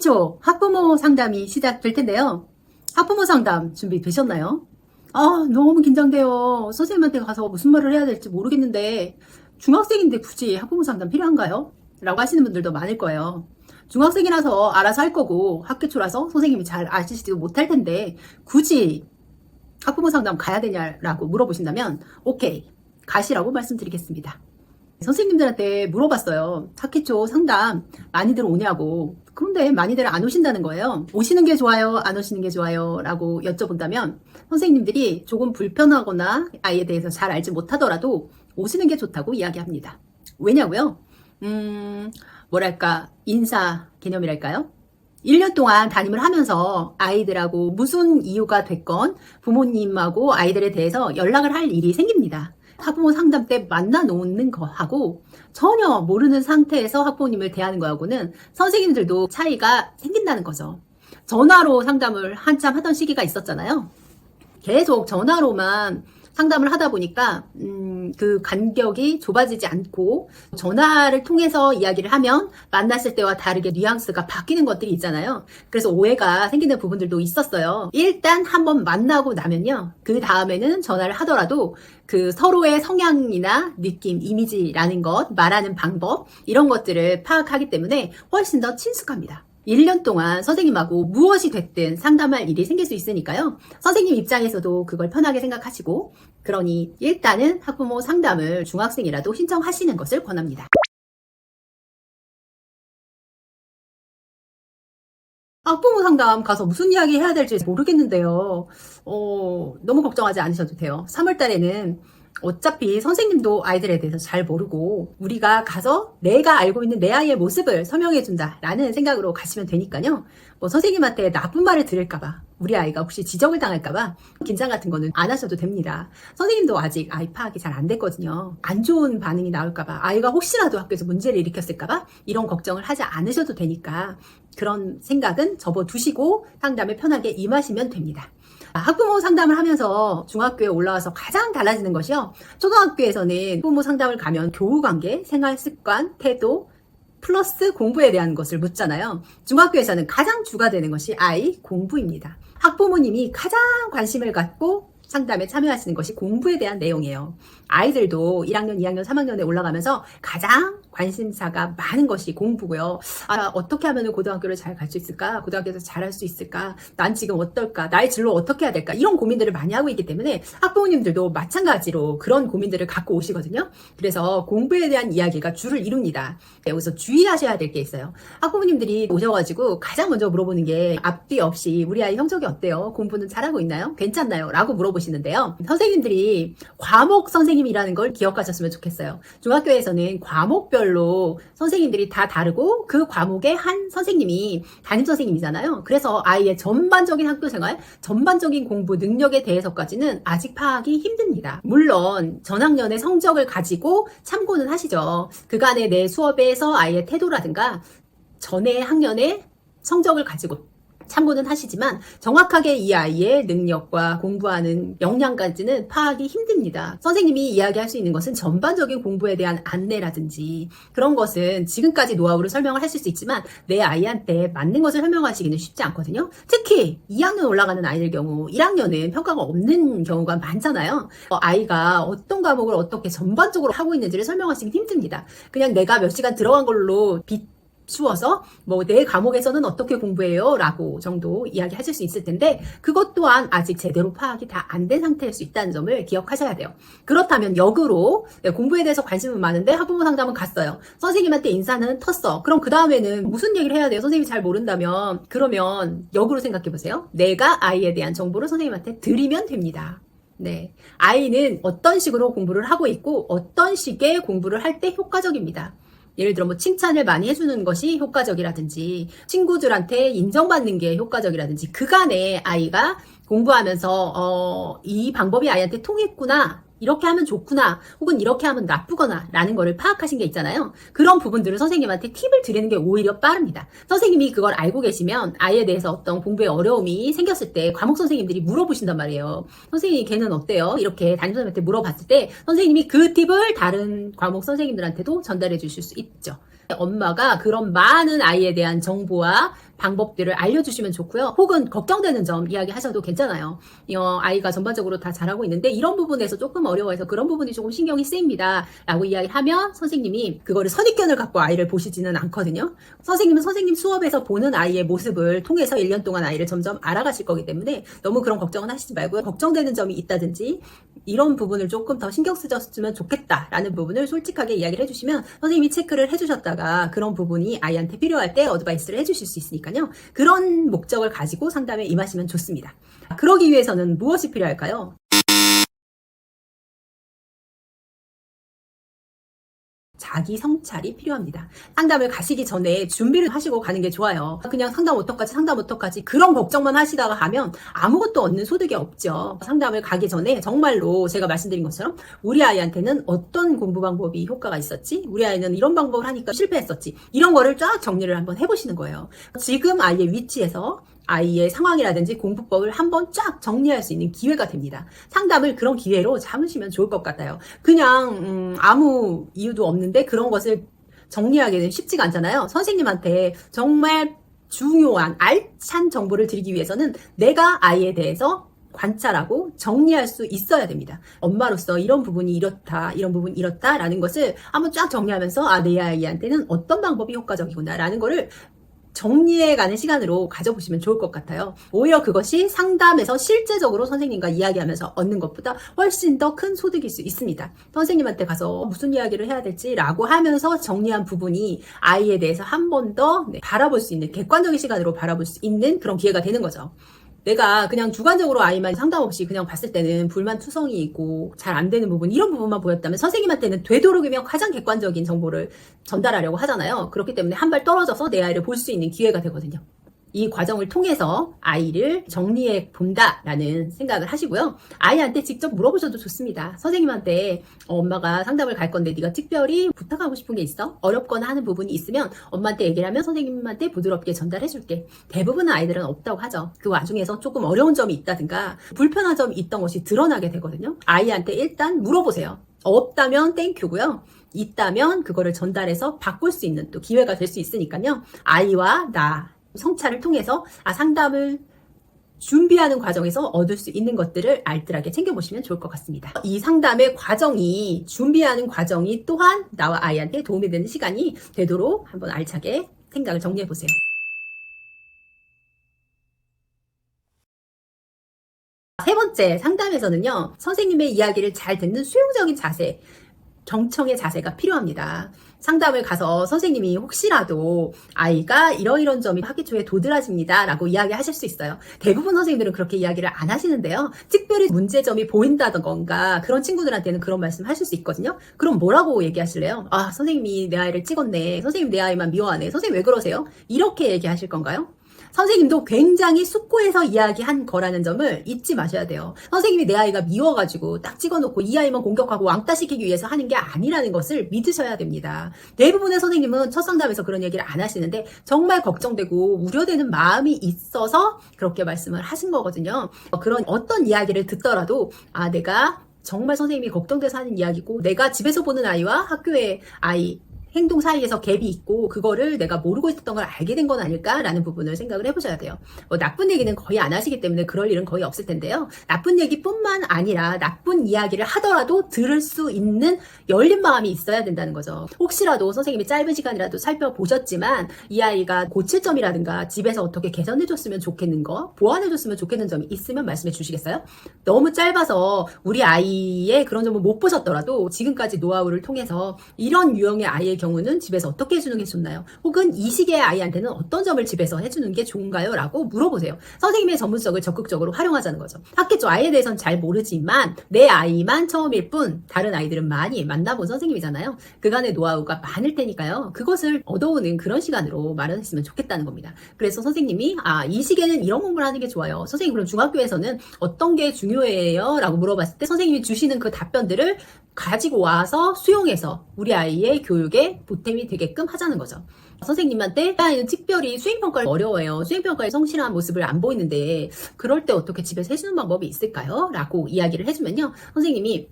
학기초 학부모 상담이 시작될 텐데요. 학부모 상담 준비되셨나요? 아, 너무 긴장돼요. 선생님한테 가서 무슨 말을 해야 될지 모르겠는데, 중학생인데 굳이 학부모 상담 필요한가요? 라고 하시는 분들도 많을 거예요. 중학생이라서 알아서 할 거고, 학기초라서 선생님이 잘 아시지도 못할 텐데, 굳이 학부모 상담 가야 되냐라고 물어보신다면, 오케이. 가시라고 말씀드리겠습니다. 선생님들한테 물어봤어요. 학기초 상담 많이들 오냐고. 그런데 많이들 안 오신다는 거예요. 오시는 게 좋아요? 안 오시는 게 좋아요? 라고 여쭤본다면 선생님들이 조금 불편하거나 아이에 대해서 잘 알지 못하더라도 오시는 게 좋다고 이야기합니다. 왜냐고요? 음, 뭐랄까, 인사 개념이랄까요? 1년 동안 담임을 하면서 아이들하고 무슨 이유가 됐건 부모님하고 아이들에 대해서 연락을 할 일이 생깁니다. 학부모 상담 때 만나 놓는 거하고 전혀 모르는 상태에서 학부모님을 대하는 거하고는 선생님들도 차이가 생긴다는 거죠. 전화로 상담을 한참 하던 시기가 있었잖아요. 계속 전화로만 상담을 하다 보니까 음, 그 간격이 좁아지지 않고 전화를 통해서 이야기를 하면 만났을 때와 다르게 뉘앙스가 바뀌는 것들이 있잖아요. 그래서 오해가 생기는 부분들도 있었어요. 일단 한번 만나고 나면요. 그 다음에는 전화를 하더라도 그 서로의 성향이나 느낌, 이미지라는 것, 말하는 방법 이런 것들을 파악하기 때문에 훨씬 더 친숙합니다. 1년 동안 선생님하고 무엇이 됐든 상담할 일이 생길 수 있으니까요. 선생님 입장에서도 그걸 편하게 생각하시고, 그러니 일단은 학부모 상담을 중학생이라도 신청하시는 것을 권합니다. 학부모 상담 가서 무슨 이야기 해야 될지 모르겠는데요. 어, 너무 걱정하지 않으셔도 돼요. 3월 달에는 어차피 선생님도 아이들에 대해서 잘 모르고 우리가 가서 내가 알고 있는 내 아이의 모습을 설명해 준다라는 생각으로 가시면 되니까요. 뭐 선생님한테 나쁜 말을 들을까봐 우리 아이가 혹시 지적을 당할까봐 긴장 같은 거는 안 하셔도 됩니다. 선생님도 아직 아이 파악이 잘 안 됐거든요. 안 좋은 반응이 나올까봐 아이가 혹시라도 학교에서 문제를 일으켰을까봐 이런 걱정을 하지 않으셔도 되니까 그런 생각은 접어두시고 상담에 편하게 임하시면 됩니다. 학부모 상담을 하면서 중학교에 올라와서 가장 달라지는 것이요. 초등학교에서는 부모 상담을 가면 교우 관계, 생활 습관, 태도, 플러스 공부에 대한 것을 묻잖아요. 중학교에서는 가장 주가 되는 것이 아이 공부입니다. 학부모님이 가장 관심을 갖고 상담에 참여하시는 것이 공부에 대한 내용이에요. 아이들도 1학년, 2학년, 3학년에 올라가면서 가장 관심사가 많은 것이 공부고요. 아, 어떻게 하면 고등학교를 잘 갈 수 있을까? 고등학교에서 잘할 수 있을까? 난 지금 어떨까? 나의 진로 어떻게 해야 될까? 이런 고민들을 많이 하고 있기 때문에 학부모님들도 마찬가지로 그런 고민들을 갖고 오시거든요. 그래서 공부에 대한 이야기가 주를 이룹니다. 여기서 주의하셔야 될 게 있어요. 학부모님들이 오셔가지고 가장 먼저 물어보는 게 앞뒤 없이 우리 아이 성적이 어때요? 공부는 잘하고 있나요? 괜찮나요? 라고 물어보시는 데요. 선생님들이 과목 선생님이라는 걸 기억하셨으면 좋겠어요. 중학교에서는 과목별로 선생님들이 다 다르고 그 과목의 한 선생님이 담임 선생님이잖아요. 그래서 아이의 전반적인 학교 생활, 전반적인 공부 능력에 대해서까지는 아직 파악이 힘듭니다. 물론 전학년의 성적을 가지고 참고는 하시죠. 그간의 내 수업에서 아이의 태도라든가 전에 학년의 성적을 가지고 참고는 하시지만 정확하게 이 아이의 능력과 공부하는 역량까지는 파악이 힘듭니다. 선생님이 이야기할 수 있는 것은 전반적인 공부에 대한 안내라든지 그런 것은 지금까지 노하우를 설명을 하실 수 있지만 내 아이한테 맞는 것을 설명하시기는 쉽지 않거든요. 특히 2학년 올라가는 아이들 경우 1학년은 평가가 없는 경우가 많잖아요. 어, 아이가 어떤 과목을 어떻게 전반적으로 하고 있는지를 설명하시기 힘듭니다. 그냥 내가 몇 시간 들어간 걸로 비 추워서 뭐 내 과목에서는 어떻게 공부해요? 라고 정도 이야기하실 수 있을 텐데 그것 또한 아직 제대로 파악이 다 안 된 상태일 수 있다는 점을 기억하셔야 돼요. 그렇다면 역으로 네, 공부에 대해서 관심은 많은데 학부모 상담은 갔어요. 선생님한테 인사는 텄어. 그럼 그 다음에는 무슨 얘기를 해야 돼요? 선생님이 잘 모른다면 그러면 역으로 생각해 보세요. 내가 아이에 대한 정보를 선생님한테 드리면 됩니다. 네. 아이는 어떤 식으로 공부를 하고 있고 어떤 식의 공부를 할 때 효과적입니다. 예를 들어 뭐 칭찬을 많이 해주는 것이 효과적이라든지 친구들한테 인정받는 게 효과적이라든지 그간에 아이가 공부하면서 어, 이 방법이 아이한테 통했구나 이렇게 하면 좋구나 혹은 이렇게 하면 나쁘거나 라는 거를 파악하신 게 있잖아요. 그런 부분들을 선생님한테 팁을 드리는 게 오히려 빠릅니다. 선생님이 그걸 알고 계시면 아이에 대해서 어떤 공부에 어려움이 생겼을 때 과목 선생님들이 물어보신단 말이에요. 선생님이 걔는 어때요? 이렇게 담임선생님한테 물어봤을 때 선생님이 그 팁을 다른 과목 선생님들한테도 전달해 주실 수 있죠. 엄마가 그런 많은 아이에 대한 정보와 방법들을 알려주시면 좋고요. 혹은 걱정되는 점 이야기하셔도 괜찮아요. 어, 아이가 전반적으로 다 잘하고 있는데 이런 부분에서 조금 어려워해서 그런 부분이 조금 신경이 쓰입니다. 라고 이야기하면 선생님이 그거를 선입견을 갖고 아이를 보시지는 않거든요. 선생님은 선생님 수업에서 보는 아이의 모습을 통해서 1년 동안 아이를 점점 알아가실 거기 때문에 너무 그런 걱정은 하시지 말고요. 걱정되는 점이 있다든지 이런 부분을 조금 더 신경 쓰셨으면 좋겠다라는 부분을 솔직하게 이야기를 해주시면 선생님이 체크를 해주셨다가 그런 부분이 아이한테 필요할 때 어드바이스를 해주실 수 있으니까요. 그런 목적을 가지고 상담에 임하시면 좋습니다. 그러기 위해서는 무엇이 필요할까요? 자기 성찰이 필요합니다. 상담을 가시기 전에 준비를 하시고 가는 게 좋아요. 그냥 상담 어떡하지, 상담 어떡하지, 그런 걱정만 하시다가 가면 아무것도 얻는 소득이 없죠. 상담을 가기 전에 정말로 제가 말씀드린 것처럼 우리 아이한테는 어떤 공부 방법이 효과가 있었지, 우리 아이는 이런 방법을 하니까 실패했었지, 이런 거를 쫙 정리를 한번 해보시는 거예요. 지금 아이의 위치에서 아이의 상황이라든지 공부법을 한번 쫙 정리할 수 있는 기회가 됩니다. 상담을 그런 기회로 잡으시면 좋을 것 같아요. 그냥 음, 아무 이유도 없는데 그런 것을 정리하기는 쉽지가 않잖아요. 선생님한테 정말 중요한 알찬 정보를 드리기 위해서는 내가 아이에 대해서 관찰하고 정리할 수 있어야 됩니다. 엄마로서 이런 부분이 이렇다, 이런 부분이 이렇다라는 것을 한번 쫙 정리하면서 아, 내 아이한테는 어떤 방법이 효과적이구나라는 거를 정리해가는 시간으로 가져보시면 좋을 것 같아요. 오히려 그것이 상담에서 실제적으로 선생님과 이야기하면서 얻는 것보다 훨씬 더 큰 소득일 수 있습니다. 선생님한테 가서 무슨 이야기를 해야 될지라고 하면서 정리한 부분이 아이에 대해서 한 번 더 바라볼 수 있는 객관적인 시간으로 바라볼 수 있는 그런 기회가 되는 거죠. 내가 그냥 주관적으로 아이만 상담 없이 그냥 봤을 때는 불만 투성이 있고 잘 안 되는 부분 이런 부분만 보였다면 선생님한테는 되도록이면 가장 객관적인 정보를 전달하려고 하잖아요. 그렇기 때문에 한 발 떨어져서 내 아이를 볼 수 있는 기회가 되거든요. 이 과정을 통해서 아이를 정리해 본다라는 생각을 하시고요. 아이한테 직접 물어보셔도 좋습니다. 선생님한테 어, 엄마가 상담을 갈 건데 네가 특별히 부탁하고 싶은 게 있어? 어렵거나 하는 부분이 있으면 엄마한테 얘기를 하면 선생님한테 부드럽게 전달해 줄게. 대부분의 아이들은 없다고 하죠. 그 와중에서 조금 어려운 점이 있다든가 불편한 점이 있던 것이 드러나게 되거든요. 아이한테 일단 물어보세요. 없다면 땡큐고요. 있다면 그거를 전달해서 바꿀 수 있는 또 기회가 될 수 있으니까요. 아이와 나 성찰을 통해서 아 상담을 준비하는 과정에서 얻을 수 있는 것들을 알뜰하게 챙겨보시면 좋을 것 같습니다. 이 상담의 과정이 준비하는 과정이 또한 나와 아이한테 도움이 되는 시간이 되도록 한번 알차게 생각을 정리해 보세요. 세 번째 상담에서는요 선생님의 이야기를 잘 듣는 수용적인 자세 경청의 자세가 필요합니다. 상담을 가서 선생님이 혹시라도 아이가 이러이런 점이 학기 초에 도드라집니다. 라고 이야기하실 수 있어요. 대부분 선생님들은 그렇게 이야기를 안 하시는데요. 특별히 문제점이 보인다던가 그런 친구들한테는 그런 말씀 하실 수 있거든요. 그럼 뭐라고 얘기하실래요? 아, 선생님이 내 아이를 찍었네. 선생님 내 아이만 미워하네. 선생님 왜 그러세요? 이렇게 얘기하실 건가요? 선생님도 굉장히 숙고해서 이야기한 거라는 점을 잊지 마셔야 돼요. 선생님이 내 아이가 미워가지고 딱 찍어놓고 이 아이만 공격하고 왕따시키기 위해서 하는 게 아니라는 것을 믿으셔야 됩니다. 대부분의 선생님은 첫 상담에서 그런 얘기를 안 하시는데 정말 걱정되고 우려되는 마음이 있어서 그렇게 말씀을 하신 거거든요. 그런 어떤 이야기를 듣더라도 아 내가 정말 선생님이 걱정돼서 하는 이야기고 내가 집에서 보는 아이와 학교의 아이 행동 사이에서 갭이 있고 그거를 내가 모르고 있었던 걸 알게 된 건 아닐까라는 부분을 생각을 해보셔야 돼요. 뭐 나쁜 얘기는 거의 안 하시기 때문에 그럴 일은 거의 없을 텐데요. 나쁜 얘기뿐만 아니라 나쁜 이야기를 하더라도 들을 수 있는 열린 마음이 있어야 된다는 거죠. 혹시라도 선생님이 짧은 시간이라도 살펴보셨지만 이 아이가 고칠 점이라든가 집에서 어떻게 개선해줬으면 좋겠는 거, 보완해줬으면 좋겠는 점이 있으면 말씀해 주시겠어요? 너무 짧아서 우리 아이의 그런 점을 못 보셨더라도 지금까지 노하우를 통해서 이런 유형의 아이의 경우는 집에서 어떻게 해주는 게 좋나요? 혹은 이 시기의 아이한테는 어떤 점을 집에서 해주는 게 좋은가요? 라고 물어보세요. 선생님의 전문성을 적극적으로 활용하자는 거죠. 학기초 아이에 대해서는 잘 모르지만 내 아이만 처음일 뿐 다른 아이들은 많이 만나본 선생님이잖아요. 그간의 노하우가 많을 테니까요. 그것을 얻어오는 그런 시간으로 마련했으면 좋겠다는 겁니다. 그래서 선생님이 아, 이 시기에는 이런 공부를 하는 게 좋아요. 선생님 그럼 중학교에서는 어떤 게 중요해요? 라고 물어봤을 때 선생님이 주시는 그 답변들을 가지고 와서 수용해서 우리 아이의 교육에 보탬이 되게끔 하자는 거죠. 선생님한테 아이는 특별히 수행평가를 어려워요. 수행평가에 성실한 모습을 안 보이는데 그럴 때 어떻게 집에서 해주는 방법이 있을까요? 라고 이야기를 해주면요. 선생님이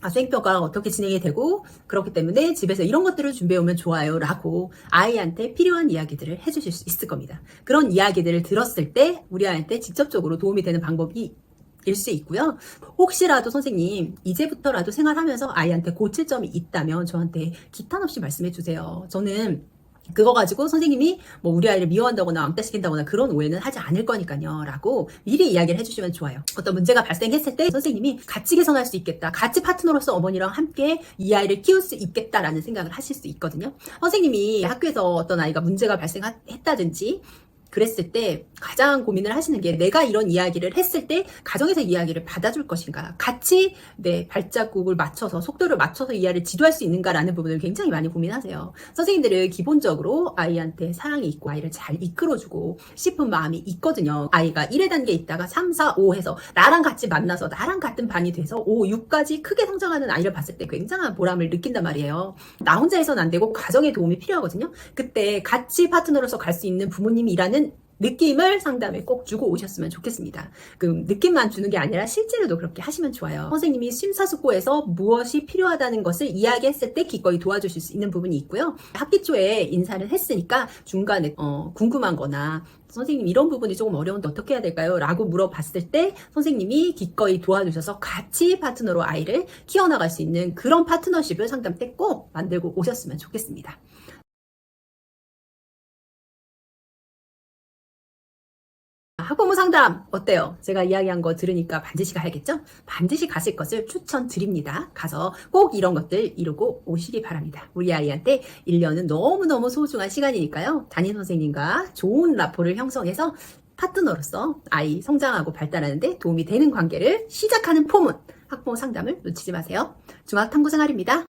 아, 수행표가 어떻게 진행이 되고 그렇기 때문에 집에서 이런 것들을 준비해 오면 좋아요 라고 아이한테 필요한 이야기들을 해주실 수 있을 겁니다. 그런 이야기들을 들었을 때 우리 아이한테 직접적으로 도움이 되는 방법이 일 수 있고요. 혹시라도 선생님 이제부터라도 생활하면서 아이한테 고칠 점이 있다면 저한테 기탄 없이 말씀해 주세요. 저는 그거 가지고 선생님이 뭐 우리 아이를 미워한다거나 왕따시킨다거나 그런 오해는 하지 않을 거니까요. 라고 미리 이야기를 해주시면 좋아요. 어떤 문제가 발생했을 때 선생님이 같이 개선할 수 있겠다. 같이 파트너로서 어머니랑 함께 이 아이를 키울 수 있겠다라는 생각을 하실 수 있거든요. 선생님이 학교에서 어떤 아이가 문제가 발생했다든지 그랬을 때 가장 고민을 하시는 게 내가 이런 이야기를 했을 때 가정에서 이야기를 받아줄 것인가 같이 내 발자국을 맞춰서 속도를 맞춰서 이해를 지도할 수 있는가라는 부분을 굉장히 많이 고민하세요. 선생님들은 기본적으로 아이한테 사랑이 있고 아이를 잘 이끌어주고 싶은 마음이 있거든요. 아이가 1회 단계 있다가 3, 4, 5 해서 나랑 같이 만나서 나랑 같은 반이 돼서 5, 6까지 크게 성장하는 아이를 봤을 때 굉장한 보람을 느낀단 말이에요. 나 혼자 해서는 안 되고 가정의 도움이 필요하거든요. 그때 같이 파트너로서 갈 수 있는 부모님이라는 느낌을 상담에 꼭 주고 오셨으면 좋겠습니다. 그 느낌만 주는 게 아니라 실제로도 그렇게 하시면 좋아요. 선생님이 심사숙고해서 무엇이 필요하다는 것을 이야기했을 때 기꺼이 도와주실 수 있는 부분이 있고요. 학기 초에 인사를 했으니까 중간에 어, 궁금한 거나 선생님 이런 부분이 조금 어려운데 어떻게 해야 될까요? 라고 물어봤을 때 선생님이 기꺼이 도와주셔서 같이 파트너로 아이를 키워나갈 수 있는 그런 파트너십을 상담 때 꼭 만들고 오셨으면 좋겠습니다. 학부모 상담 어때요? 제가 이야기한 거 들으니까 반드시 가야겠죠? 반드시 가실 것을 추천드립니다. 가서 꼭 이런 것들 이루고 오시기 바랍니다. 우리 아이한테 1년은 너무너무 소중한 시간이니까요. 담임 선생님과 좋은 라포를 형성해서 파트너로서 아이 성장하고 발달하는데 도움이 되는 관계를 시작하는 포문 학부모 상담을 놓치지 마세요. 중학탐구생활입니다.